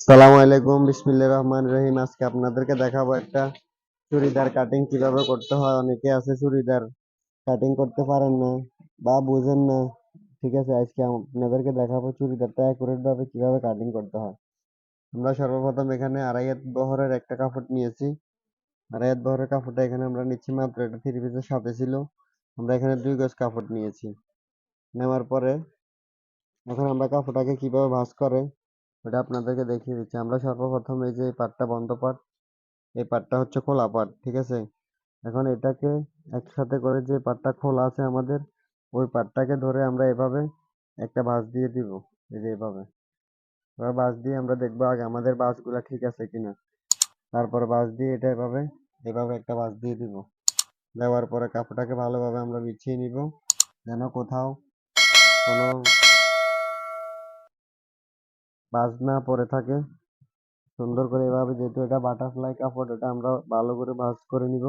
সালামু আলাইকুম বিসমিল্লা রহমান রহিম। আজকে আপনাদেরকে দেখাবো একটা চুড়িদার কাটিং কীভাবে করতে হয়। অনেকে আছে চুড়িদার কাটিং করতে পারেন না বা বুঝেন না। ঠিক আছে, আজকে আপনাদেরকে দেখাবো চুড়িদারটা অ্যাকুরেট ভাবে কীভাবে কাটিং করতে হয়। আমরা সর্বপ্রথম এখানে আড়াই হাত বহরের একটা কাপড় নিয়েছি। আড়াই হাত বহরের কাপড়টা এখানে আমরা নিচ্ছি মাত্র, এটা থ্রি পিসের সাথে ছিল। আমরা এখানে দুই গজ কাপড় নিয়েছি। নেওয়ার পরে এখন আমরা কাপড়টাকে কীভাবে ভাঁজ করে ওটা আপনাদেরকে দেখিয়ে দিচ্ছি। আমরা সর্বপ্রথম এই যে পাটটা বন্ধ পাট, এই পাটটা হচ্ছে খোলা পাট, ঠিক আছে? এখন এটাকে একসাথে করে যে পাটটা খোলা আছে আমাদের, ওই পাটটাকে ধরে আমরা এভাবে একটা ভাঁজ দিয়ে দিব, এই যে এভাবে। এবার ভাঁজ দিয়ে আমরা দেখব আগে আমাদের ভাঁজগুলা ঠিক আছে কিনা। তারপর ভাঁজ দিয়ে এটা এভাবে এভাবে একটা ভাঁজ দিয়ে দিব। দেওয়ার পরে কাপড়টাকে ভালোভাবে আমরা বিছিয়ে নিব, যেন কোথাও কোনো ভাঁজ না পড়ে থাকে। সুন্দর করে এভাবে যেহেতু এটা বাটারফ্লাই কাপড়, এটা আমরা ভালো করে ভাঁজ করে নিব।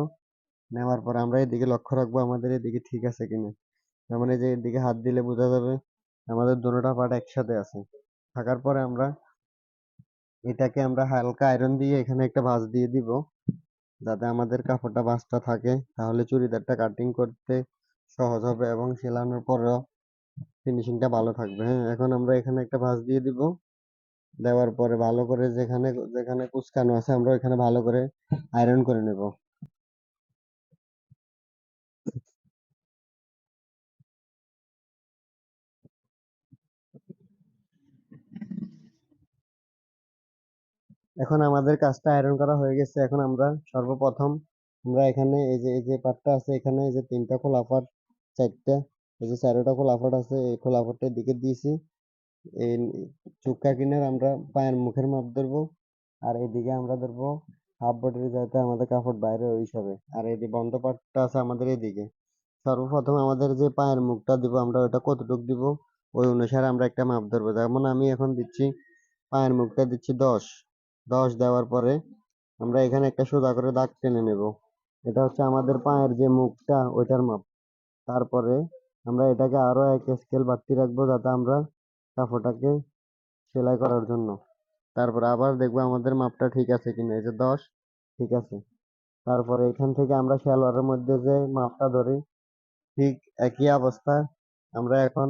নেওয়ার পরে আমরা এদিকে লক্ষ্য রাখব আমাদের এদিকে ঠিক আছে কিনা। তার মানে যে এদিকে হাত দিলে বোঝা যাবে আমাদের দুটোটা পার্ট একসাথে আছে। থাকার পরে আমরা এটাকে আমরা হালকা আয়রন দিয়ে এখানে একটা ভাঁজ দিয়ে দিব, যাতে আমাদের কাপড়টা ভাঁজটা থাকে। তাহলে চুড়িদারটা কাটিং করতে সহজ হবে এবং সেলানোর পরেও ফিনিশিংটা ভালো থাকবে। হ্যাঁ এখন আমরা এখানে একটা ভাঁজ দিয়ে দিব। দেওয়ার পরে ভালো করে যেখানে যেখানে কুচকানো আছে আমরা ওইখানে ভালো করে আয়রন করে নেব। এখন আমাদের কাজটা আয়রন করা হয়ে গেছে। এখন আমরা সর্বপ্রথম আমরা এখানে এই যে এই যে পাটটা আছে এখানে এই যে তিনটা খোলা পাট চারটা, এই যে চারোটা খোলা পাট আছে, এই খোলা পাটটা দিকে দিয়েছি। এই চুক্কা কিনার আমরা পায়ের মুখের মাপ ধরবো, আর এদিকে আমরা ধরবো হাফ বডির যাতে আমাদের কাপড় বাইরে ওই হিসাবে। আর এই যে বন্ধ পাটটা আছে আমাদের এদিকে। সর্বপ্রথম আমাদের যে পায়ের মুখটা দিব, আমরা ওটা কতটুক দিব, ওই অনুসারে আমরা একটা মাপ ধরবো। যেমন আমি এখন দিচ্ছি, পায়ের মুখটা দিচ্ছি দশ। দশ দেওয়ার পরে আমরা এখানে একটা সোজা করে দাগ টেনে নেব। এটা হচ্ছে আমাদের পায়ের যে মুখটা, ওইটার মাপ। তারপরে আমরা এটাকে আরও এক স্কেল বাড়তি রাখব, যাতে আমরা কাপড়টাকে সেলাই করার জন্য। তারপরে আবার দেখব আমাদের মাপটা ঠিক আছে কিনা। এই যে দশ, ঠিক আছে। তারপরে এখান থেকে আমরা সালোয়ারের মধ্যে যে মাপটা ধরি, ঠিক একই অবস্থা। আমরা এখন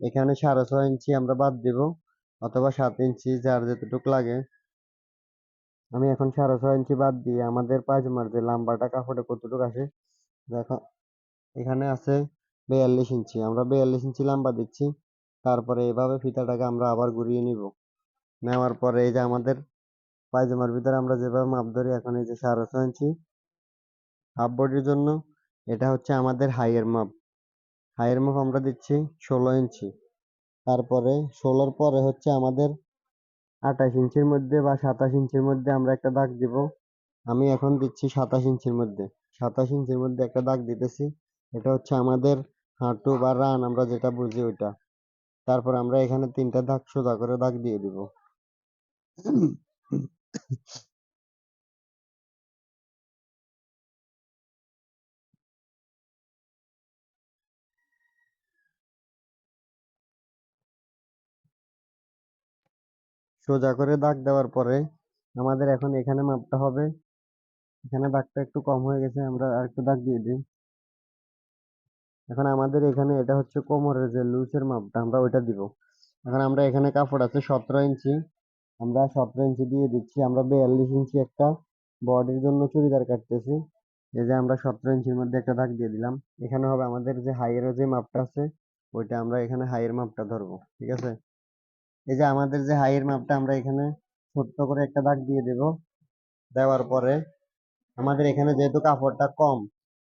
এখানে সাড়ে ছয় ইঞ্চি আমরা বাদ দিব, অথবা সাত ইঞ্চি যার যতটুক লাগে। আমি এখন সাড়ে ছয় ইঞ্চি বাদ দিয়ে আমাদের পায়জামার যে লাম্বাটা কাপড়ে কতটুকু আসে, দেখো। এখানে আছে বিয়াল্লিশ ইঞ্চি। আমরা বিয়াল্লিশ ইঞ্চি লাম্বা দিচ্ছি। তারপরে এভাবে ফিতাটাকে আমরা আবার ঘুরিয়ে নিব। নেওয়ার পরে এই যে আমাদের পায়জামার ভিতরে আমরা যেভাবে মাপ ধরি, এখন এই যে সাড়ে ছয় ইঞ্চি হাফ বডির জন্য, এটা হচ্ছে আমাদের হাইয়ের মাপ। হাইয়ের মাপ আমরা দিচ্ছি ষোলো ইঞ্চি। তারপরে ষোলোর পরে হচ্ছে আমাদের আঠাশ ইঞ্চির মধ্যে বা সাতাশ ইঞ্চির মধ্যে আমরা একটা দাগ দিব। আমি এখন দিচ্ছি সাতাশ ইঞ্চির মধ্যে। সাতাশ ইঞ্চির মধ্যে একটা দাগ দিতেছি। এটা হচ্ছে আমাদের হাঁটু বা রান, আমরা যেটা বুঝি ওইটা। তারপর আমরা এখানে তিনটা দাগ সোজা করে দাগ দিয়ে দিব। সোজা করে দাগ দেওয়ার পরে আমাদের এখন এখানে মাপটা হবে। এখানে দাগটা একটু কম হয়ে গেছে, আমরা আর একটু দাগ দিয়ে দিই। এখন আমাদের এখানে এটা হচ্ছে কোমরের যে লুজের মাপটা, আমরা ওইটা দিব। এখন আমরা এখানে কাপড় আছে সতেরো ইঞ্চি। আমরা সতেরো ইঞ্চি দিয়ে দিচ্ছি। আমরা বিয়াল্লিশ ইঞ্চি একটা বডির জন্য চুড়িদার কাটতেছি। এই যে আমরা সতেরো ইঞ্চির মধ্যে একটা দাগ দিয়ে দিলাম। এখানে হবে আমাদের যে হাইয়ের যে মাপটা আছে, ওইটা আমরা এখানে হাইয়ের মাপটা ধরবো, ঠিক আছে? এই যে আমাদের যে হাইয়ের মাপটা, আমরা এখানে ছোট্ট করে একটা দাগ দিয়ে দেব। দেওয়ার পরে আমাদের এখানে যেহেতু কাপড়টা কম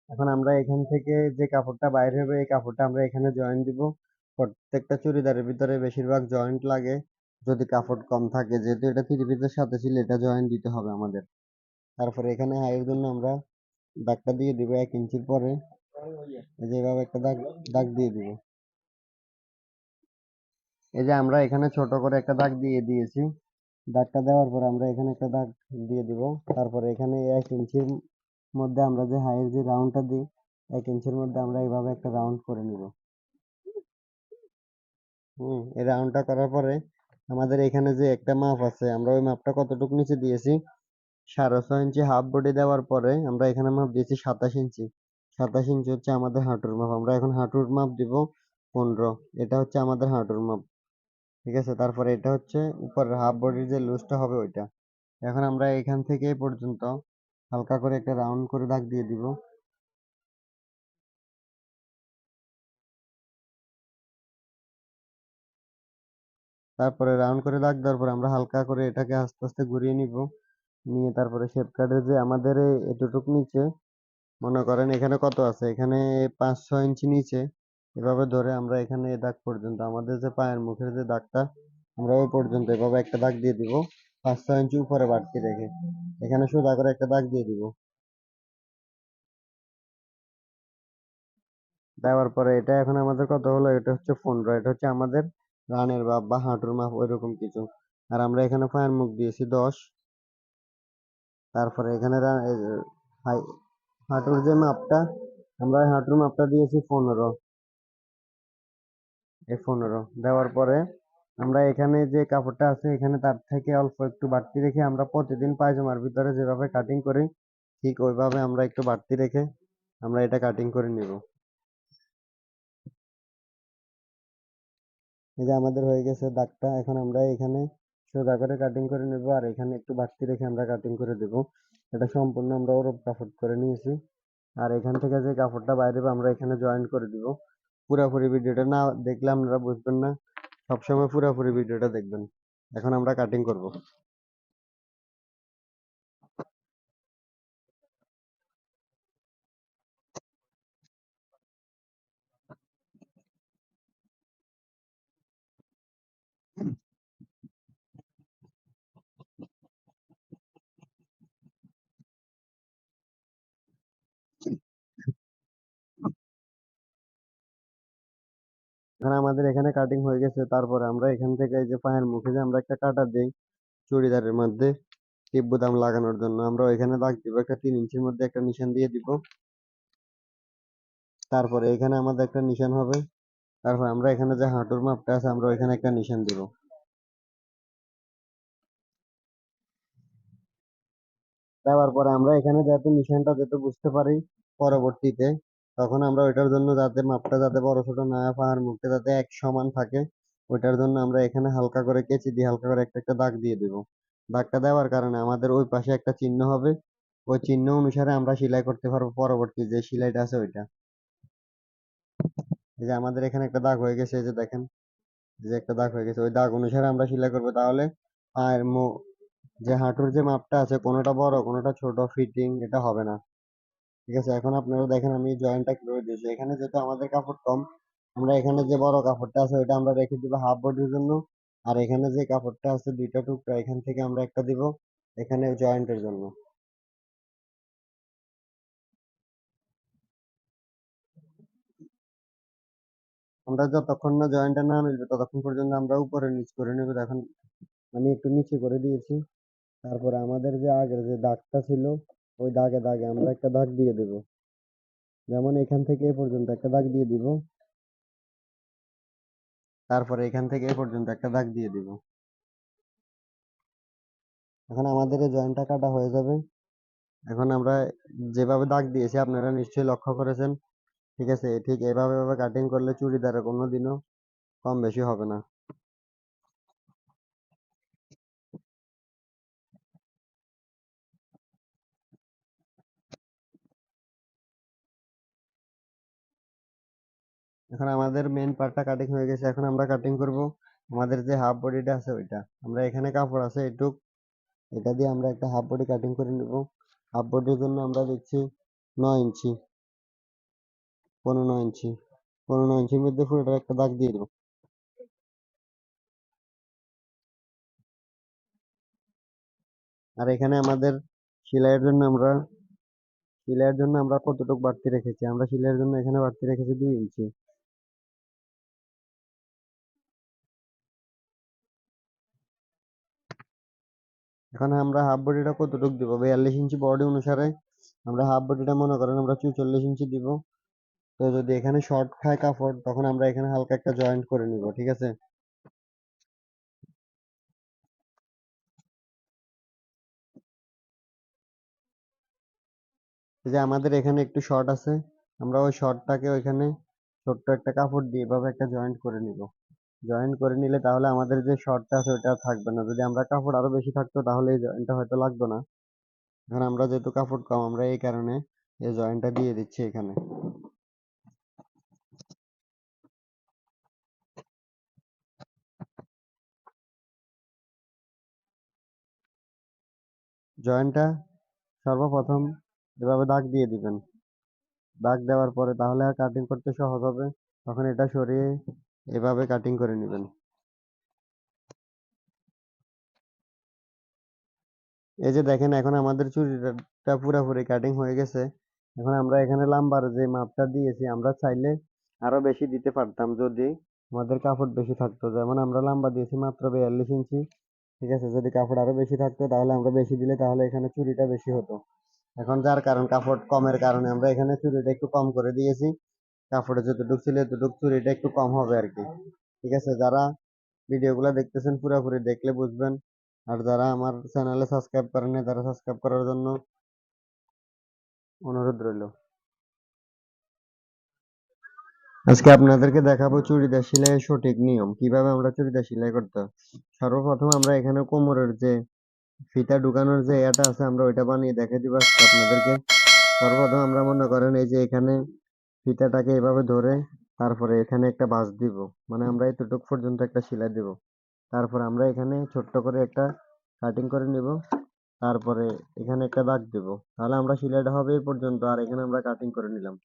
এখন আমরা এখান থেকে যে কাপড়টা বাইরে হবে, এই কাপড়টা আমরা এখানে জয়েন্ট দিব। প্রত্যেকটা চুড়িদারের ভিতরে বেশিরভাগ জয়েন্ট লাগে। যদি কাপড় কম থাকে, যেহেতু এটা থ্রি পিসের সাথে ছিল, এটা জয়েন দিতে হবে আমাদের। তারপরে এখানে হাইয়ের জন্য আমরা দাগটা দিয়ে দিব এক ইঞ্চির পরে। এই যে একটা দাগ দাগ দিয়ে দিব। এই যে আমরা এখানে ছোট করে একটা দাগ দিয়ে দিয়েছি। দাগটা দেওয়ার পর আমরা এখানে একটা দাগ দিয়ে দিব। তারপরে এখানে এক ইঞ্চির মধ্যে আমরা যে হাইয়ের যে রাউন্ডটা দিই, এক ইঞ্চির মধ্যে আমরা এইভাবে একটা রাউন্ড করে নিব। হুম, এই রাউন্ডটা করার পরে আমাদের এখানে যে একটা মাপ আছে, আমরা ওই মাপটা কতটুকু নিচে দিয়েছি? সাড়ে ছয় ইঞ্চি হাফ বডি দেওয়ার পরে আমরা এখানে মাপ দিয়েছি সাতাশ ইঞ্চি। সাতাশ ইঞ্চি হচ্ছে আমাদের হাঁটুর মাপ। আমরা এখন হাঁটুর মাপ দিব পনেরো। এটা হচ্ছে আমাদের হাঁটুর মাপ। ঠিক আছে? তারপরে এটা হচ্ছে উপরের হাফ বডির যে লুজটা হবে ওইটা। এখন আমরা এখান থেকে পর্যন্ত হালকা করে একটা রাউন্ড করে দাগ দিয়ে দিব। তারপরে রাউন্ড করে দাগ দেওয়ার পরে আমরা হালকা করে এটাকে আস্তে আস্তে ঘুরিয়ে নিব। নিয়ে তারপরে শেপ কার্ডের যে আমাদের এতটুক নিচে, মনে করেন এখানে কত আছে? এখানে পাঁচ ছয় ইঞ্চি নিচে। এভাবে ধরে আমরা এখানে দাগ পর্যন্ত, আমাদের যে পায়ের মুখের যে দাগটা, আমরা ওই পর্যন্ত এভাবে একটা দাগ দিয়ে দিব। পাঁচ ছয় ইঞ্চি উপরে বাড়তি রেখে। এখানে সোজা করে একটা দাগ দিয়ে দিব। দেওয়ার পরে এটা এখন আমাদের কত হলো? এটা হচ্ছে পনেরো, এটা হচ্ছে আমাদের রানের মাপ বা হাঁটুর মাপ, ওইরকম কিছু। আর আমরা এখানে পায়ের মুখ দিয়েছি দশ। তারপরে এখানে হাঁটুর যে মাপটা, আমরা হাঁটুর মাপটা দিয়েছি পনেরো। এই পনেরো। দেওয়ার পরে আমরা এখানে যে কাপড়টা আছে, এখানে তার থেকে অল্প একটু বাড়তি রেখে আমরা প্রতিদিন পায়জামার ভিতরে যেভাবে কাটিং করি, ঠিক ওইভাবে আমরা একটু বাড়তি রেখে আমরা এটা কাটিং করে নিব। এই যে আমাদের হয়ে গেছে দাগটা, এখন আমরা এখানে সোজা করে কাটিং করে নেব আর এখানে একটু বাড়তি রেখে আমরা কাটিং করে দেব। এটা সম্পূর্ণ আমরা ওরপ কাপড় করে নিয়েছি। আর এখান থেকে যে কাপড়টা বাইরে আমরা এখানে জয়েন করে দিব। পুরোপুরি ভিডিওটা না দেখলে আপনারা বুঝবেন না। সবসময় পুরোপুরি ভিডিওটা দেখবেন। এখন আমরা কাটিং করব। এখন আমাদের এখানে কাটিং হয়ে গেছে। তারপরে আমরা এখান থেকে এই যে পায়ের মুখে যে আমরা একটা কাটা দেই চুড়িদারের মধ্যে টিপ বোতাম লাগানোর জন্য। আমরা ওইখানে দাগ দিব একটা তিন ইঞ্চির মধ্যে একটা নিশান দিয়ে দিব। তারপরে এখানে আমাদের একটা নিশান হবে। তারপর আমরা এখানে যে হাঁটুর মাপটা আছে, আমরা ওইখানে একটা নিশান দিব। দেওয়ার পরে আমরা এখানে যাতে নিশানটা যাতে বুঝতে পারি, পরবর্তীতে তখন আমরা ওইটার জন্য যাতে মাপটা যাতে বড় ছোট না পাহাড় মুখটা যাতে এক সমান থাকে, ওইটার জন্য আমরা এখানে হালকা করে কেচি দিয়ে হালকা করে একটা একটা দাগ দিয়ে দিব। দাগটা দেওয়ার কারণে আমাদের ওই পাশে একটা চিহ্ন হবে। ওই চিহ্ন অনুসারে আমরা সেলাই করতে পারব পরবর্তী যে সেলাইটা আছে ওইটা। এই যে আমাদের এখানে একটা দাগ হয়ে গেছে, এই যে দেখেন যে একটা দাগ হয়ে গেছে, ওই দাগ অনুসারে আমরা সেলাই করব। তাহলে মু, যে হাঁটুর যে মাপটা আছে, কোনোটা বড়, কোনোটা ছোট ফিটিং এটা হবে না। ঠিক আছে? এখন আপনারা দেখেন আমি জয়েন্টটা কীভাবে দিয়েছি। এখানে যেহেতু আমাদের কাপড় কম, আমরা এখানে যে বড় কাপড়টা আছে ওইটা আমরা রেখে দিব হাফ বডির জন্য। আর এখানে যে কাপড়টা আছে দুইটা টুকরা, এখান থেকে আমরা একটা দিব এখানে জয়েন্টের জন্য। আমরা যতক্ষণ না জয়েন্টটা না মিলবে ততক্ষণ পর্যন্ত আমরা উপরে নিচ করে নেব। এখন আমি একটু নিচে করে দিয়েছি। তারপরে আমাদের যে আগের যে দাগটা ছিল ওই দাগে দাগে আমরা একটা দাগ দিয়ে দেব। যেমন এখান থেকে এ পর্যন্ত একটা দাগ দিয়ে দিব। তারপরে এখান থেকে এ পর্যন্ত একটা দাগ দিয়ে দিব। এখন আমাদের এই জয়েন্টটা কাটা হয়ে যাবে। এখন আমরা যেভাবে দাগ দিয়েছি, আপনারা নিশ্চয়ই লক্ষ্য করেছেন। ঠিক আছে, ঠিক এভাবে কাটিং করলে চুড়িদারে কোনোদিনও কম বেশি হবে না। এখন আমাদের মেন পার্টটা কাটিং হয়ে গেছে, এখন আমরা কাটিং করব। আমাদের যে হাফ বডিটা আছে ওইটা। আমরা এখানে কাপড় আছে এটুক এটা দিয়ে আমরা একটা হাফ বডি কাটিং করে নেব। হাফ বডির জন্য আমরা দিচ্ছি নয় ইঞ্চি। পনেরো ইঞ্চি। পনেরো ইঞ্চির মধ্যে পুরোটা একটা দাগ দিয়ে দেবো। আর এখানে আমাদের সেলাইয়ের জন্য আমরা, সেলাইয়ের জন্য আমরা কতটুকু বাড়তি রেখেছি? আমরা সেলাইয়ের জন্য এখানে বাড়তি রেখেছি দুই ইঞ্চি। এখানে আমরা হাফ বডিটা কতটুকু দিব? বিয়াল্লিশ ইঞ্চি বডি অনুসারে আমরা হাফ বডিটা মনে করেন আমরা চুচল্লিশ ইঞ্চি দিব। তো যদি এখানে শর্ট খায় কাপড়, তখন আমরা এখানে হালকা একটা জয়েন্ট করে নিব, ঠিক আছে? যে আমাদের এখানে একটু শর্ট আছে, আমরা ওই শর্টটাকে ওইখানে ছোট্ট একটা কাপড় দিয়ে এভাবে একটা জয়েন্ট করে নিব। জয়েন করে নিলে তাহলে আমাদের যে শর্টটা আছে আর থাকবে না। যদি আমরা কাপড় আরও বেশি থাকতো তাহলে এই জয়েন্টটা হয়তো লাগতো না। এখন আমরা যেহেতু কাপড় কম, আমরা এই কারণে এই জয়েন্টটা দিয়ে দিচ্ছি এখানে। জয়েন্টটা সর্বপ্রথম এভাবে দাগ দিয়ে দিবেন। দাগ দেওয়ার পরে তাহলে আর কাটিং করতে সহজ হবে। তখন এটা সরিয়ে এভাবে কাটিং করে নেবেন। এই যে দেখেন, এখন আমাদের চুড়িটা পুরোপুরি কাটিং হয়ে গেছে। এখন আমরা এখানে লাম্বার যে মাপটা দিয়েছি, আমরা চাইলে আরও বেশি দিতে পারতাম যদি আমাদের কাপড় বেশি থাকতো। যেমন আমরা লাম্বা দিয়েছি মাত্র বিয়াল্লিশ ইঞ্চি, ঠিক আছে? যদি কাপড় আরও বেশি থাকতো, তাহলে আমরা বেশি দিলে তাহলে এখানে চুরিটা বেশি হতো। এখন যার কারণ, কাপড় কমের কারণে আমরা এখানে চুরিটা একটু কম করে দিয়েছি। কাপড়ে যতটুকু ছিল এতটুকু চুড়িটা একটু কম হবে আর কি। ঠিক আছে, যারা ভিডিওগুলো দেখতেছেন পুরোপুরি দেখলে বুঝবেন। আর যারা আমার চ্যানেলে সাবস্ক্রাইব করেন নাই, তারা সাবস্ক্রাইব করার জন্য অনুরোধ রইল। আজকে আপনাদেরকে দেখাবো চুড়িদার সেলাইয়ের সঠিক নিয়ম। কীভাবে আমরা চুড়িদার সেলাই করতে সর্বপ্রথম আমরা এখানে কোমরের যে ফিতা ঢুকানোর যে এটা আছে, আমরা ওইটা বানিয়ে দেখে দিব আজকে আপনাদেরকে। সর্বপ্রথম আমরা মনে করেন এই যে এখানে ফিতাটাকে এভাবে ধরে তারপরে এখানে একটা বাঁশ দিব। মানে আমরা এতটুকু পর্যন্ত একটা সেলাই দিব। তারপর আমরা এখানে ছোট্ট করে একটা কাটিং করে নিব। তারপরে এখানে একটা দাগ দিব। তাহলে আমরা সেলাইটা হবে এই পর্যন্ত। আর এখানে আমরা কাটিং করে নিলাম।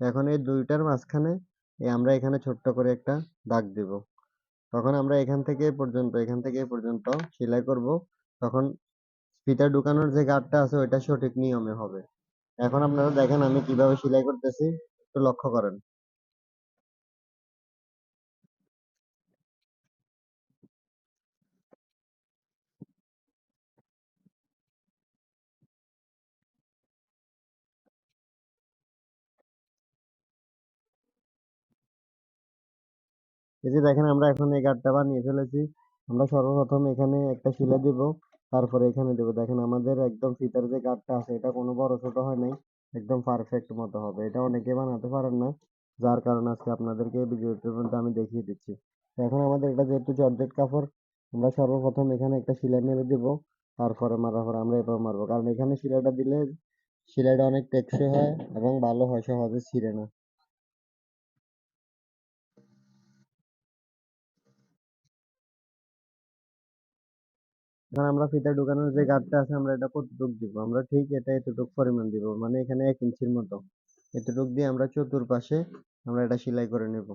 এখন এই দুইটার মাঝখানে আমরা এখানে ছোট্ট করে একটা দাগ দিব। তখন আমরা এখান থেকে পর্যন্ত, এখান থেকে পর্যন্ত সেলাই করব। তখন ফিতা ঢুকানোর যে গাঁটটা আছে, ওইটা সঠিক নিয়মে হবে। এখন আপনারা দেখেন আমি কীভাবে সেলাই করতেছি। লক্ষ্য করেন। এই যে দেখেন আমরা এখন এই গাঁটটা বানিয়ে ফেলেছি। আমরা সর্বপ্রথম এখানে একটা সেলাই দিব, তারপরে এখানে দেব। দেখেন আমাদের একদম ফিতার যে গাঁটটা আছে, এটা কোনো বড় ছোট হয় নাই। একদম পারফেক্ট মতো হবে। এটা অনেকে বানাতে পারেন না, যার কারণে আজকে আপনাদেরকে এই ভিডিওটির মধ্যে আমি দেখিয়ে দিচ্ছি। এখন আমাদের এটা যেহেতু জর্জেট কাপড়, আমরা সর্বপ্রথম এখানে একটা সেলাই মেরে দেবো, তারপরে মারার পর আমরা এবার মারবো। কারণ এখানে সেলাইটা দিলে সেলাইটা অনেক টেকসই হয় এবং ভালো হয়, সহজে ছিঁড়ে না। এখন আমরা ফিতা ঢুকানোর যে গাঁটটা আছে, আমরা এটা কতটুক দিব? আমরা ঠিক এটা এতটুক পরিমাণ দিব মানে এখানে এক ইঞ্চির মতো। এতটুক দিয়ে আমরা চতুর্পাশে আমরা এটা সেলাই করে নেব।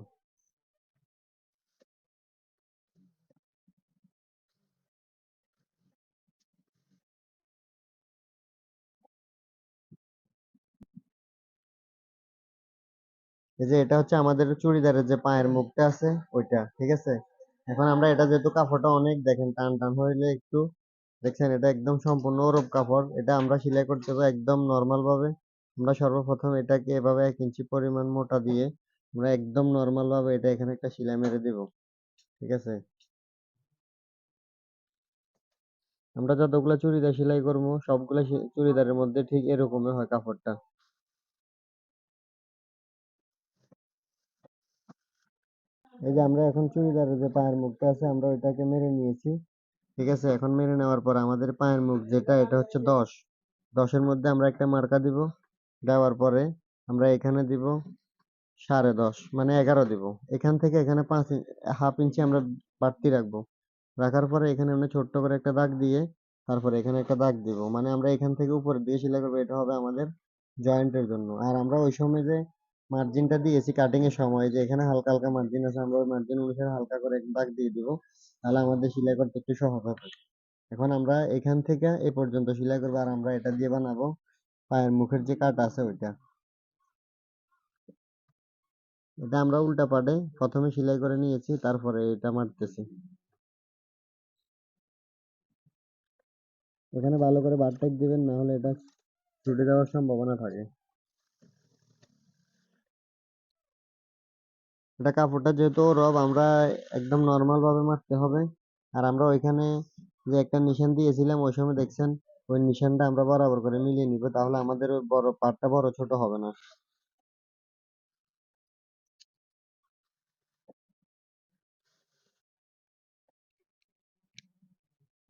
এই যে এটা হচ্ছে আমাদের চুড়িদারের যে পায়ের মুখটা আছে, ওইটা, ঠিক আছে? এখন আমরা এটা যেহেতু কাপড়টা অনেক দেখেন, টান টান হইলে একটু দেখছেন এটা একদম সম্পূর্ণ ওরব কাপড়। এটা আমরা সেলাই করতে হবে একদম নর্মাল ভাবে। আমরা সর্বপ্রথম এটাকে এভাবে এক ইঞ্চি পরিমাণ মোটা দিয়ে আমরা একদম নর্মাল ভাবে এটা এখানে একটা সেলাই মেরে দিব। ঠিক আছে? আমরা যতগুলা চুড়িদার সেলাই করব, সবগুলা চুড়িদারের মধ্যে ঠিক এরকমই হয় কাপড়টা। এই যে আমরা এখন চুড়িদারের যে পায়ের মুখটা আছে, আমরা ওইটাকে মেরে নিয়েছি। ঠিক আছে? এখন মেরে নেওয়ার পর আমাদের পায়ের মুখ যেটা, এটা হচ্ছে দশ। দশের মধ্যে আমরা একটা মার্কা দিব। দেওয়ার পরে আমরা এখানে দিব সাড়ে দশ মানে এগারো দিব। এখান থেকে এখানে পাঁচ হাফ ইঞ্চি আমরা বাড়তি রাখব। রাখার পরে এখানে আমরা ছোট্ট করে একটা দাগ দিয়ে তারপরে এখানে একটা দাগ দিব। মানে আমরা এখান থেকে উপরে দিয়ে সেলাই করব, এটা হবে আমাদের জয়েন্টের জন্য। আর আমরা ওই সময় যে মার্জিনটা দিয়েছি কাটিং এর সময় যে এখানে হালকা হালকা মার্জিন আছে, আমরা ওই মার্জিন অনুসারে হালকা করে এক দাগ দিয়ে দিব, তাহলে আমাদের সেলাই করতে একটু সহজ হবে। এখন আমরা এখান থেকে এই পর্যন্ত সেলাই করব, আর আমরা এটা দিয়ে বানাবো পায়ের মুখের যে কাট আছে ওইটা। এটা আমরা উল্টা পাটে প্রথমে সেলাই করে নিয়েছি, তারপরে এটা মারতেছি। এখানে ভালো করে বার টাইট দিবেন, না হলে এটা ছুটে যাওয়ার সম্ভাবনা থাকে। এটা কাপড়টা যেহেতু রব, আমরা একদম নর্মাল ভাবে মারতে হবে। আর আমরা ওইখানে যে একটা নিশান দিয়েছিলাম, ওই সময় দেখছেন, ওই নিশানটা আমরা বরাবর করে মিলিয়ে নিব, তাহলে আমাদের বড় পার্টটা বড় ছোট হবে না।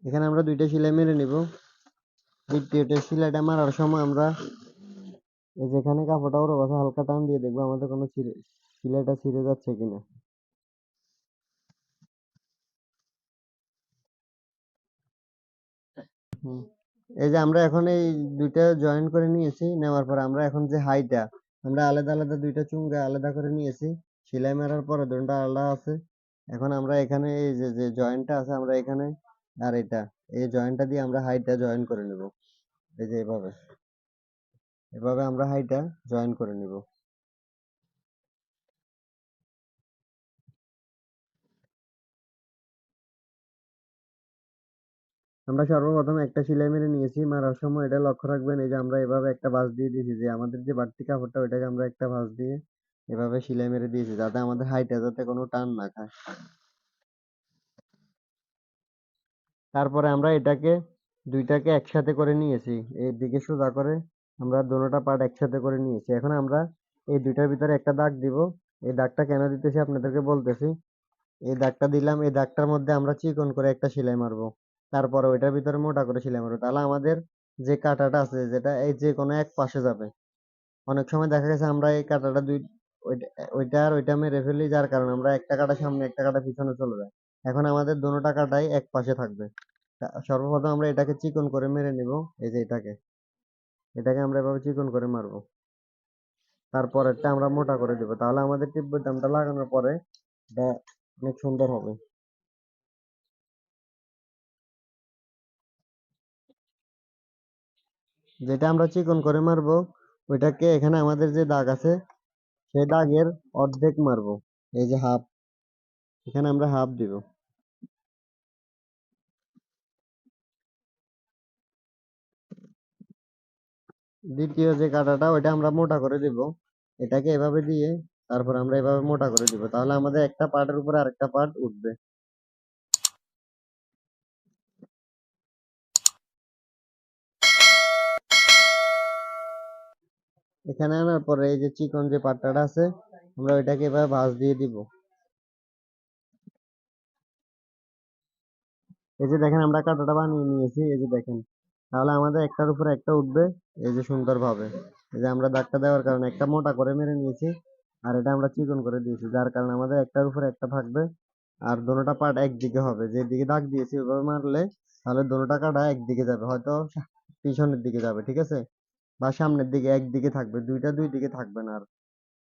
এখানে আমরা দুইটা সেলাই মেরে নিব। দ্বিতীয়টা সেলাইটা মারার সময় আমরা যেখানে কাপড়টা ওর কথা হালকা টান দিয়ে দেখব, আমাদের কোনো সেলাইটা ছিঁড়ে যাচ্ছে কিনা? এই যে আমরা এখন এই দুইটা জয়েন করে নিয়েছি, নেওয়ার পর আমরা এখন যে হাইটা আমরা আলাদা আলাদা দুইটা চুঙ্গা আলাদা করে নিয়েছি, সেলাই মারার পরে দুটো আলাদা আছে। এখন আমরা এখানে এই যে যে জয়েন্টটা আছে আমরা এখানে আর এটা, এই জয়েন্টটা দিয়ে আমরা হাইটা জয়েন করে নেব। এই যে এভাবে এভাবে আমরা হাইটা জয়েন করে নিব। আমরা সর্বপ্রথম একটা সেলাই মেরে নিয়েছি। মারার সময় এটা লক্ষ্য রাখবেন, এই যে আমরা এভাবে একটা ভাঁজ দিয়ে দিয়েছি যে আমাদের যে বাড়তি কাপড়টা, ওইটাকে আমরা একটা ভাঁজ দিয়ে এভাবে সেলাই মেরে দিয়েছি যাতে আমাদের হাইটা যাতে কোনো টান না খায়। তারপরে আমরা এটাকে, দুইটাকে একসাথে করে নিয়েছি। এই দিকে সোজা করে আমরা দোনোটা পার্ট একসাথে করে নিয়েছি। এখন আমরা এই দুইটার ভিতরে একটা দাগ দিব। এই দাগটা কেন দিতেছি আপনাদেরকে বলতেছি। এই দাগটা দিলাম, এই দাগটার মধ্যে আমরা চিকন করে একটা সেলাই মারবো। তারপরে ওইটার ভিতরে মোটা করে সেলাই মারবো। তাহলে আমাদের যে কাঁটাটা আছে, যেটা এই যে কোনো এক পাশে যাবে। অনেক সময় দেখা গেছে আমরা এই কাঁটাটা দুই, ওইটা আর ওইটা মেরে ফেলি, যার কারণে আমরা একটা কাটা সামনে, একটা কাটা পিছনে চলে যায় এখন আমাদের দোনোটা কাঁটাই এক পাশে থাকবে। সর্বপ্রথম আমরা এটাকে চিকন করে মেরে নিব, এই যে এটাকে। এটাকে আমরা এভাবে চিকন করে মারবো। তারপরেরটা আমরা মোটা করে দিব। তাহলে আমাদের টিপ বোতামটা লাগানোর পরে এটা অনেক সুন্দর হবে। যেটা আমরা চিকন করে মারবো, ওইটাকে এখানে আমাদের যে দাগ আছে, সেই দাগের অর্ধেক মারবো। এই যে হাফ, এখানে আমরা হাফ দিব। দ্বিতীয় যে কাঁটাটা, ওইটা আমরা মোটা করে দিব। এটাকে এভাবে দিয়ে, তারপর আমরা এভাবে মোটা করে দিব। তাহলে আমাদের একটা পার্টের উপরে আরেকটা পার্ট উঠবে। এখানে আনার পরে এই যে চিকন যে পাট্টাটা আছে, আমরা ওইটাকে এবার ভাঁজ দিয়ে দিব। এই যে দেখেন, আমরা কাঁটাটা বানিয়ে নিয়েছি, এই যে দেখেন। তাহলে আমাদের একটার উপরে একটা উঠবে, এই যে সুন্দরভাবে। এই যে আমরা দাগটা দেওয়ার কারণে একটা মোটা করে মেরে নিয়েছি, আর এটা আমরা চিকন করে দিয়েছি, যার কারণে আমাদের একটার উপরে একটা থাকবে, আর দোনোটা পার্ট একদিকে হবে। যেদিকে দাগ দিয়েছি, ওইভাবে মারলে তাহলে দোনোটা কাটা একদিকে যাবে, হয়তো পিছনের দিকে যাবে, ঠিক আছে? বা সামনের দিকে একদিকে থাকবে দুইটা দুই দিকে থাকবে না আর।